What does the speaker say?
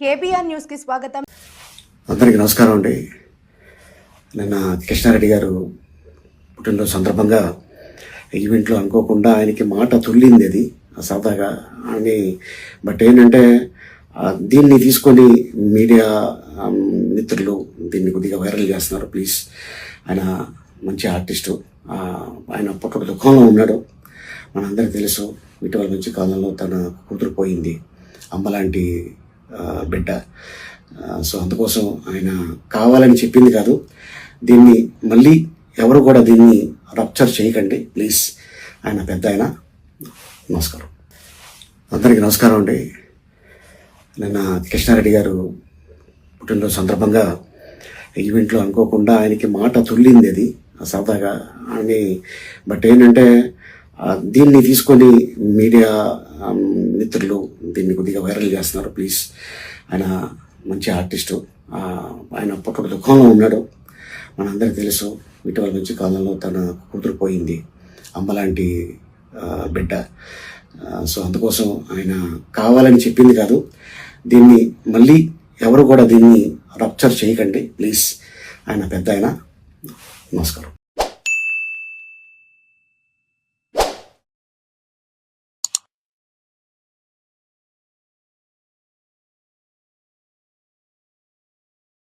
KBR న్యూస్కి స్వాగతం. అందరికీ నమస్కారం అండి. నిన్న కృష్ణారెడ్డి గారు పుట్టినరోజు సందర్భంగా ఈవెంట్లో అనుకోకుండా ఆయనకి మాట తుల్లింది అది సరదాగా అని బట్ ఏంటంటే దీన్ని తీసుకొని మీడియా మిత్రులు దీన్ని కొద్దిగా వైరల్ చేస్తున్నారు. ప్లీజ్ ఆయన మంచి ఆర్టిస్టు. ఆయన పుట్టక దుఃఖంలో ఉన్నాడు. మనందరికీ తెలుసు ఇటీవల మంచి కాలంలో తన కూతురు పోయింది. అమ్మలాంటి బిడ్డ. సో అందుకోసం ఆయన కావాలని చెప్పింది కాదు. దీన్ని మళ్ళీ ఎవరు కూడా దీన్ని రప్చర్ చేయకండి. ప్లీజ్. ఆయన పెద్ద ఆయన. నమస్కారం. అందరికీ నమస్కారం అండి. నిన్న కృష్ణారెడ్డి గారు పుట్టినరోజు సందర్భంగా ఈవెంట్లో అనుకోకుండా ఆయనకి మాట తుల్లింది అది. సరదాగా. అని బట్ ఏంటంటే దీన్ని తీసుకొని మీడియా మిత్రులు దీన్ని కొద్దిగా వైరల్ చేస్తున్నారు. ప్లీజ్. ఆయన మంచి ఆర్టిస్టు. ఆయన పుట్టుక దుఃఖంలో ఉన్నాడు. మనందరికీ తెలుసు ఇటీవల మంచి కాలంలో తన కూతురు పోయింది. అమ్మలాంటి బిడ్డ. సో అందుకోసం ఆయన కావాలని చెప్పింది కాదు. దీన్ని మళ్ళీ ఎవరు కూడా దీన్ని రప్చర్ చేయకండి. ప్లీజ్. ఆయన పెద్ద ఆయన. నమస్కారం.